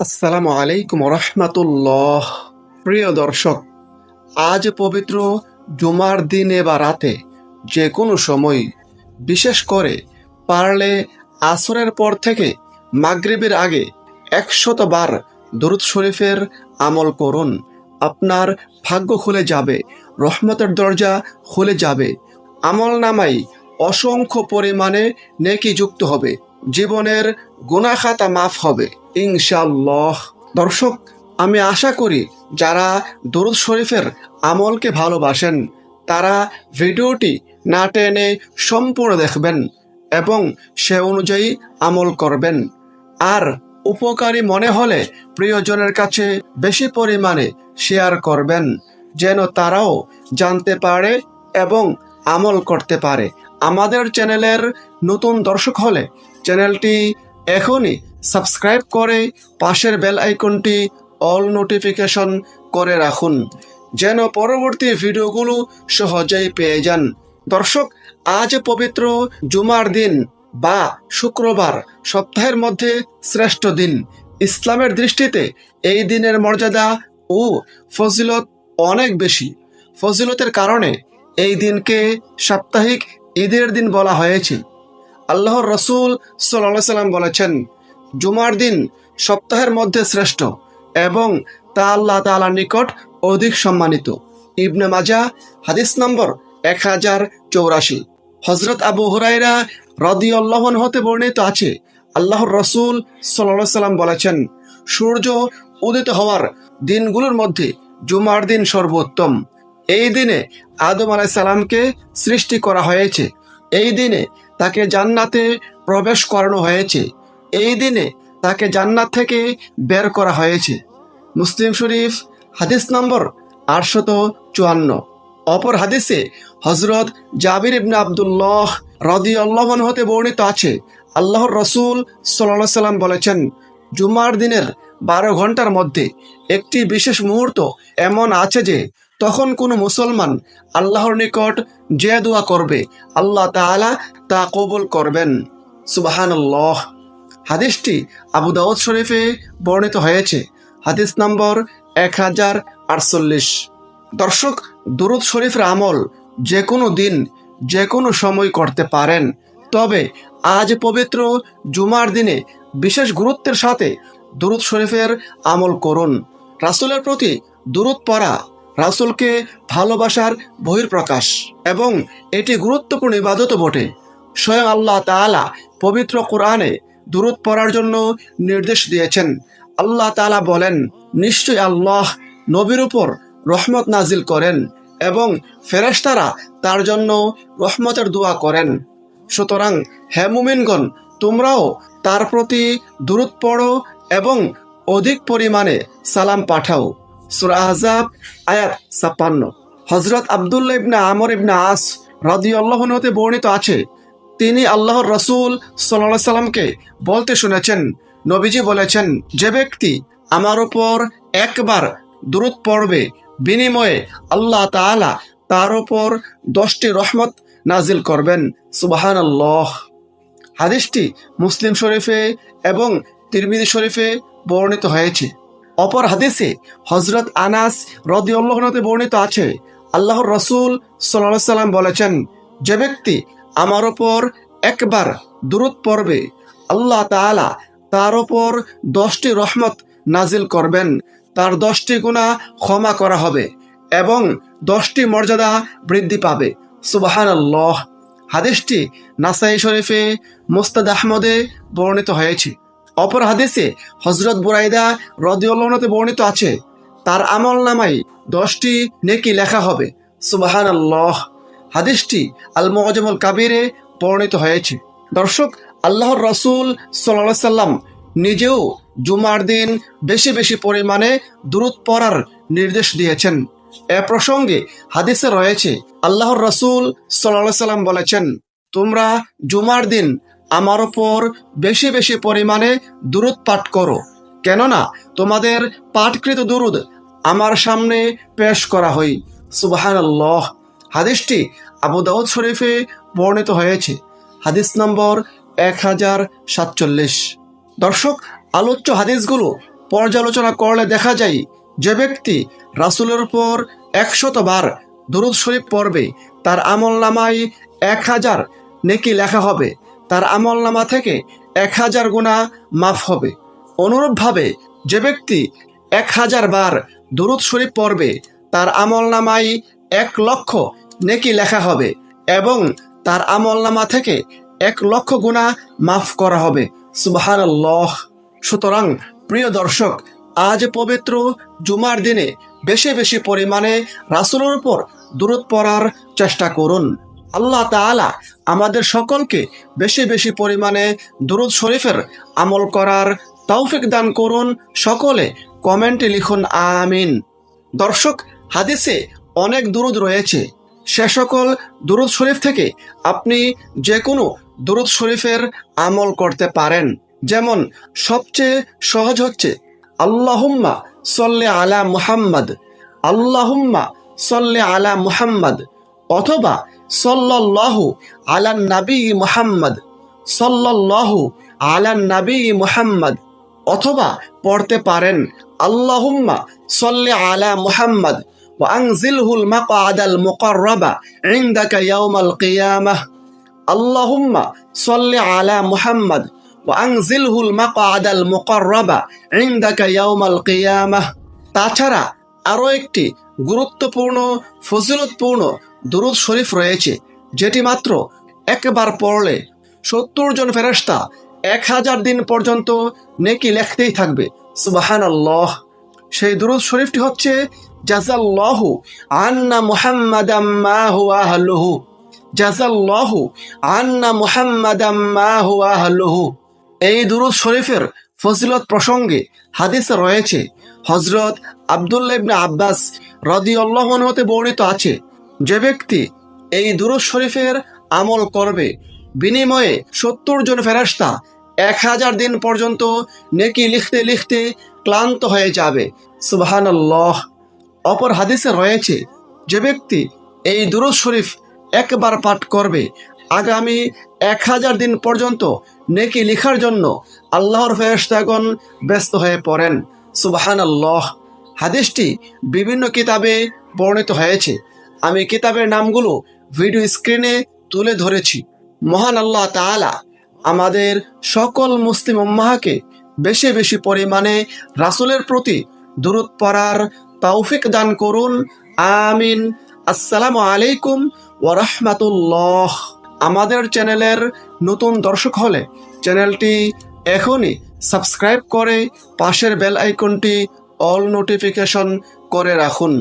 আসসালামু আলাইকুম রহমাতুল্লাহ প্রিয় দর্শক, আজ পবিত্র জুমার দিনে বা রাতে যে কোনো সময়, বিশেষ করে পারলে আসরের পর থেকে মাগরিবের আগে একশত বার দরুদ শরীফের আমল করুন। আপনার ভাগ্য খুলে যাবে, রহমতের দরজা খুলে যাবে। আমল নামাই অসংখ্য পরিমাণে নেকি যুক্ত হবে। জীবনের গুনাখাতা মাফ হবে। ইনশাল্লাহ দর্শক, আমি আশা করি যারা দরুদ শরীফের আমলকে ভালোবাসেন, তারা ভিডিওটি না টেনে সম্পূর্ণ দেখবেন এবং সে অনুযায়ী আমল করবেন। আর উপকারী মনে হলে প্রিয়জনের কাছে বেশি পরিমাণে শেয়ার করবেন, যেন তারাও জানতে পারে এবং আমল করতে পারে। আমাদের চ্যানেলের নতুন দর্শক হলে চ্যানেলটি এখনই সাবস্ক্রাইব করে পাশের বেল আইকনটি অল নোটিফিকেশন করে রাখুন, যেন পরবর্তী ভিডিওগুলো সহজেই পেয়ে যান। দর্শক, আজ পবিত্র জুমার দিন বা শুক্রবার, সপ্তাহের মধ্যে শ্রেষ্ঠ দিন। ইসলামের দৃষ্টিতে এই দিনের মর্যাদা ও ফজিলত অনেক বেশি। ফজিলতের কারণে এই দিনকে সাপ্তাহিক ঈদের দিন বলা হয়েছে। আল্লাহর রসুল সাল্লাহ সাল্লাম বলেছেন জুমার দিন সপ্তাহের মধ্যে শ্রেষ্ঠ এবং তা আল্লাহ তালার নিকট অধিক সম্মানিত। ইবনে মাজা হাদিস নম্বর এক হাজার চৌরাশি। হজরত আবু হুরাইরা রদি আল্লাহন হতে বর্ণিত আছে, আল্লাহর রসুল সাল্লাম বলেছেন, সূর্য উদিত হওয়ার দিনগুলোর মধ্যে জুমার দিন সর্বোত্তম। এই দিনে আদম আলাইসাল্লামকে সৃষ্টি করা হয়েছে। এই দিনে তাকে জান্নাতে প্রবেশ করানো হয়েছে। এই দিনে তাকে জান্নাত থেকে বের করা হয়েছে। মুসলিম শরীফ, হাদিস নম্বর আটশত চুয়ান্ন। অপর হাদিসে হজরত জাবির ইবনে আবদুল্লাহ রদি আল্লাহন হতে বর্ণিত আছে, আল্লাহর রসুল সাল্লাহ সাল্লাম বলেছেন, জুমার দিনের বারো ঘণ্টার মধ্যে একটি বিশেষ মুহূর্ত এমন আছে যে তখন কোনো মুসলমান আল্লাহর নিকট যে দোয়া করবে, আল্লাহ তাআলা তা কবুল করবেন। সুবাহান হাদিসটি আবু দাউদ শরীফে বর্ণিত হয়েছে। হাদিস নম্বর এক হাজার আটচল্লিশ। দর্শক, দুরুদ শরীফের আমল যে কোনো দিন যে কোনো সময় করতে পারেন। তবে আজ পবিত্র জুমার দিনে বিশেষ গুরুত্বের সাথে দুরুদ শরীফের আমল করুন। রাসূলের প্রতি দুরুদ পড়া রাসূলকে ভালোবাসার বহির্প্রকাশ এবং এটি গুরুত্বপূর্ণ ইবাদতও বটে। স্বয়ং আল্লাহ তাআলা পবিত্র কোরআনে দুরুদ পড়ার জন্য নির্দেশ দিয়েছেন। আল্লাহ তাআলা বলেন, নিশ্চয় আল্লাহ নবীর উপর রহমত নাজিল করেন এবং ফেরেশতারা তার জন্য রহমতের দোয়া করেন। সুতরাং, হে মুমিনগণ, তোমরাও তার প্রতি দূরত পড়ো এবং অধিক পরিমাণে সালাম পাঠাও। সুরা আহজাব আয়াত ছাপ্পান্ন। হজরত আবদুল্লাহ ইবনে আমর ইবনে আস রাদি হতে বর্ণিত আছে তিনি আল্লাহর রসুল সাল্লাহ সাল্লামকে বলতে শুনেছেন। নবীজি বলেছেন, যে ব্যক্তি আমার উপর একবার দূরত পড়বে, বিনিময়ে আল্লাহ তাআলা তার উপর দশটি রহমত নাজিল করবেন। সুবাহান আল্লাহ হাদিসটি মুসলিম শরীফে এবং তিরমিদি শরীফে বর্ণিত হয়েছে। অপর হাদিসে হজরত আনাস রদিউল্লাহতে বর্ণিত আছে। আল্লাহর রসুল সাল্লাহ সাল্লাম বলেছেন, যে ব্যক্তি আমার ওপর একবার দূরত পড়বে। আল্লাহ তাআলা তার ওপর দশটি রহমত নাজিল করবেন। তার দশটি গুণা ক্ষমা করা হবে এবং দশটি মর্যাদা বৃদ্ধি পাবে। সুবাহান আল্লাহ হাদিসটি নাসাই শরীফে মোস্তাদ আহমদে বর্ণিত হয়েছে। অপর হাদিসে হজরত বুরাইদা রদিউল্লাহতে বর্ণিত আছে। তার আমল নামাই দশটি নেকি লেখা হবে। সুবাহান আল্লাহ হাদিসটি আল মজমুল কাবিরে বর্ণিত হয়েছে। দর্শক, আল্লাহর রসুল সাল্লা সাল্লাম নিজেও জুমার দিন বেশি বেশি পরিমাণে দূরত পড়ার নির্দেশ দিয়েছেন। এ প্রসঙ্গে হাদিসে রয়েছে, আল্লাহর রসুল সাল্লাহ সাল্লাম বলেছেন, তোমরা জুমার দিন আমার ওপর বেশি বেশি পরিমাণে দূরত পাঠ করো। কেননা তোমাদের পাঠকৃত দুরুদ আমার সামনে পেশ করা সুবাহান আল্লাহ হাদিসটি আবু দাউদ শরীফে বর্ণিত হয়েছে। হাদিস নম্বর এক হাজার সাতচল্লিশ। দর্শক, আলোচ্য হাদিসগুলো পর্যালোচনা করলে দেখা যায় যে ব্যক্তি রাসুলের উপর একশত বার দুরুদ শরীফ পড়বে, তার আমল নামায় এক হাজার নেকি লেখা হবে, তার আমল নামা থেকে এক হাজার গুণা মাফ হবে। অনুরূপভাবে যে ব্যক্তি এক হাজার বার দুরুদ শরীফ পড়বে, তার আমল নামায় এক লক্ষ নেকি লেখা হবে এবং তার আমল নামা থেকে এক লক্ষ গুণা মাফ করা হবে। সুবাহান সুতরাং প্রিয় দর্শক, আজ পবিত্র জুমার দিনে বেশি বেশি পরিমাণে রাসুলের উপর দূরত পড়ার চেষ্টা করুন। আল্লাহ তাআলা আমাদের সকলকে বেশি বেশি পরিমাণে দুরুদ শরীফের আমল করার তৌফিক দান করুন। সকলে কমেন্টে লিখুন, আমিন। দর্শক, হাদিসে অনেক দুরুদ রয়েছে। সে সকল দুরুদ শরীফ থেকে আপনি যে কোনো দুরুদ শরীফের আমল করতে পারেন। যেমন, সবচেয়ে সহজ হচ্ছে, আল্লাহুম্মা সল্লে আলা মুহাম্মদ, আল্লাহুম্মা সল্লে আলা মুহাম্মদ অথবা, সল্লাল্লাহু আলা নাবী মুহাম্মদ, সল্লাল্লাহু আলা নাবী মুহাম্মদ অথবা পড়তে পারেন, আল্লাহুম্মা সল্লে আলা মুহাম্মদ وأنزله المقعد المقرب عندك يوم القيامة اللهم صل على محمد وأنزله المقعد المقرب عندك يوم القيامة তাছাড়া আরও একটি গুরুত্বপূর্ণ ফজিলতপূর্ণ দুরুদ শরীফ রয়েছে যেটি মাত্র একবার পড়লে সত্তর জন ফেরেস্তা এক হাজার দিন পর্যন্ত নেকি লেখতেই থাকবে সুবাহান আল্লাহ সেই দুরুদ শরীফটি হচ্ছে জাজাল্লাহু আন্না মুহাম্মাদাম মা হুয়া আহলুহু। জাজাল্লাহু আন্না মুহাম্মাদাম মা হুয়া আহলুহু। এই দুরুদ শরীফের ফজিলত প্রসঙ্গে হাদিসে রয়েছে হজরত আবদুল্লাহ ইবনে আব্বাস রাদিয়াল্লাহু আনহু হতে বর্ণিত আছে, যে ব্যক্তি এই দুরুদ শরীফের আমল করবে, বিনিময়ে সত্তর জন ফেরাস্তা এক হাজার দিন পর্যন্ত নেকি লিখতে লিখতে ক্লান্ত হয়ে যাবে। সুবাহান অপর হাদিসে রয়েছে, যে ব্যক্তি এই দুরুদ শরীফ একবার পাঠ করবে, আগামী এক হাজার দিন পর্যন্ত নেকি লিখার জন্য আল্লাহর ফেরেশতাগণ ব্যস্ত হয়ে পড়েন। সুবাহান আল্লাহ হাদিসটি বিভিন্ন কিতাবে বর্ণিত হয়েছে। আমি কিতাবের নামগুলো ভিডিও স্ক্রিনে তুলে ধরেছি। মহান আল্লাহ তাআলা আমাদের সকল মুসলিম উম্মাহকে বেশি বেশি পরিমাণে রাসূলের প্রতি দূরত পড়ার তৌফিক দান করুন। আমিন। আসসালামু আলাইকুম ওয়া রাহমাতুল্লাহ। আমাদের চ্যানেলের নতুন দর্শক হলে চ্যানেলটি এখনই সাবস্ক্রাইব করে পাশের বেল আইকনটি অল নোটিফিকেশন করে রাখুন।